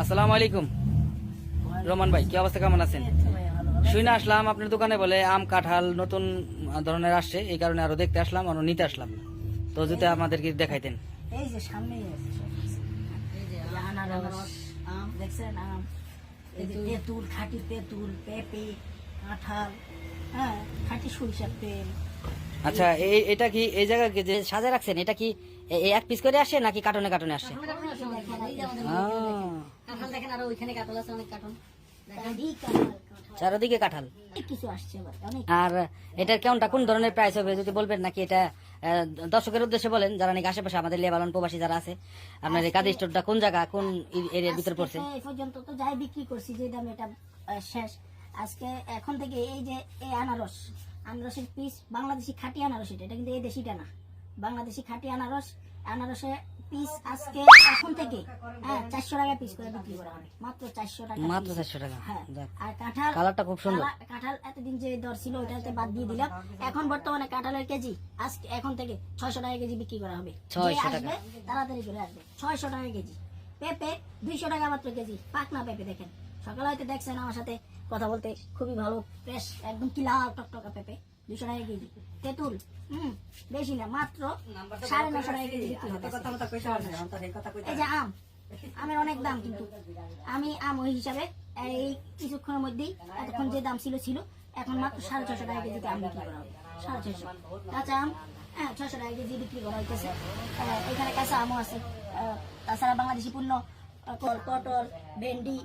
আসসালামু আলাইকুম। রহমান ভাই কি অবস্থা? কেমন আছেন? শুনে আসলাম আপনার দোকানে বলে আম কাঁঠাল নতুন ধরনের আসছে এই কারণে আরও দেখতে আসলাম আরও নিতে আসলাম। তো যদি আমাদেরকে দেখাইতেন। এই যে সামনেই আছে। সব কিছু। এই যে আনারস আম দেখছেন আম? এই যে তেঁতুল খাঁটি তেঁতুল পেঁপে কাঁঠাল হ্যাঁ খাঁটি সরিষার তেল। আচ্ছা এই এটা কি এই জায়গা যে সাজা রাখছেন? এটা কি এক পিস করে আসে নাকি কার্টনে কার্টনে আসে? চারদিকে কাঁঠাল আর এটার কেমনটা? কোন ধরনের প্রাইস হবে? যদি বলবেন নাকি এটা দর্শকের উদ্দেশ্যে বলেন যারা নাকি আশেপাশে আমাদের লেবালন প্রবাসী যারা আছে আপনার এই কাদের স্টোরটা কোন জায়গা কোন এরিয়ার ভিতরে পড়ছে? এই পর্যন্ত তো যাই বিক্রি করছি যে দামে এটা শেষ। আজকে এখন থেকে এই যে এই আনারস আনারসের পিস বাংলাদেশি খাঁটি আনারস এটা এটা কিন্তু এই দেশিটা না। বাংলাদেশি খাঁটি আনারস আনারসের পিস আজকে এখন থেকে হ্যাঁ চারশো টাকা পিস করে বিক্রি করা হবে। মাত্র চারশো টাকা মাত্র। চারশো টাকা হ্যাঁ আর কাঁঠাল কালারটা খুব সুন্দর। কাঁঠাল এতদিন যে দর ছিল ওটাতে বাদ দিয়ে দিলাম। এখন বর্তমানে কাঁঠালের কেজি আজকে এখন থেকে ছয়শো টাকা কেজি বিক্রি করা হবে। 600 টাকা। তাড়াতাড়ি করে আসবে। ছয়শো টাকা কেজি। পেঁপে দুইশো টাকা মাত্র কেজি। পাকনা পেঁপে দেখেন। সকালে হয়তো দেখছেন আমার সাথে কথা বলতে খুবই ভালো। বেশ একদম কি লাল টকটকা পেঁপে দুশো টাকা কেজি। তেঁতুল হুম বেশি না মাত্র সাড়ে নশো টাকা কেজি এই যে আম আমের অনেক দাম কিন্তু। আমি আম ওই হিসাবে এই কিছুক্ষণের মধ্যেই এতক্ষণ যে দাম ছিল ছিল এখন মাত্র সাড়ে ছশো টাকা কেজিতে আম বিক্রি করা হবে সাড়ে ছশো কাঁচা আম হ্যাঁ ছশো টাকা কেজি বিক্রি করা হইতেছে। এখানে কাঁচা আমও আছে। তাছাড়া বাংলাদেশি পণ্য পটল ভেন্ডি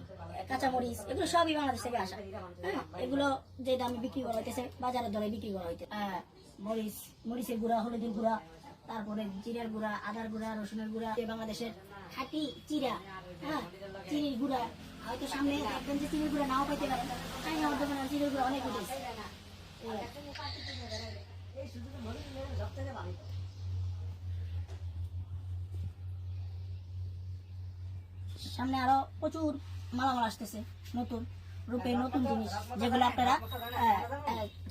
কাঁচামরিচ এগুলো সবই বাংলাদেশ থেকে আসা। হ্যাঁ এগুলো যে দামে বিক্রি করা হইতেছে বিক্রি করা হইতেছে। আহ, মরিচ মরিচের গুঁড়া হলুদের গুঁড়া তারপরে জিরার গুঁড়া আদার গুঁড়া রসুনের গুঁড়া বাংলাদেশের খাঁটি চিরা হ্যাঁ চিনির গুঁড়া। হয়তো সামনে একদম যে চিনির গুঁড়া নাও পাইতে পারে তাই আমার দোকানে চিনির গুঁড়া অনেক উঠেছে। সামনে আরও প্রচুর মালামাল আসতেছে, নতুন, রূপে নতুন জিনিস, যেগুলো আপনারা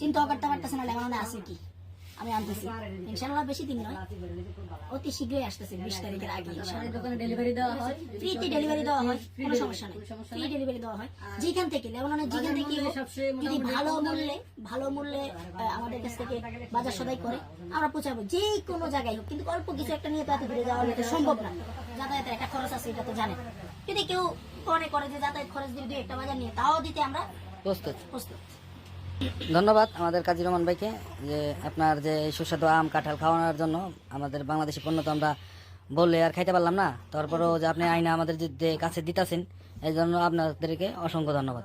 চিন্তাও করতে পারতেছেন না লেখানো আছে কি? আমি আনতেছি। ইনশাল্লাহ বেশি দিন নয়, অতি শীঘ্রই আসতেছে, বিশ তারিখের আগে। দোকানে ডেলিভারি দেওয়া হয়। ফ্রিতে ডেলিভারি দেওয়া হয়, কোনো সমস্যা নেই। ফ্রি ডেলিভারি দেওয়া হয়। যেখান থেকে লেবাননের যেখান থেকে যদি ভালো মূল্যে ভালো মূল্যে আমাদের কাছ থেকে বাজার সদাই করে, আমরা পৌঁছাবো। যে কোনো জায়গায় হোক, কিন্তু অল্প কিছু একটা নিয়ে তো এত দূরে যাওয়া সম্ভব না। যাতায়াতের একটা খরচ আছে, এটা তো জানেন। যদি কেউ মনে করে যে যাতায়াত খরচ দিয়ে দুই একটা বাজার নিয়ে তাও দিতে আমরা প্রস্তুত। প্রস্তুত। ধন্যবাদ আমাদের কাজী রহমান ভাইকে যে আপনার যে সুস্বাদু আম কাঁঠাল খাওয়ানোর জন্য আমাদের বাংলাদেশি পণ্য তো আমরা বললে আর খাইতে পারলাম না। তারপরেও যে আপনি আইনা আমাদের যে কাছে দিতাছেন এই জন্য আপনাদেরকে অসংখ্য ধন্যবাদ।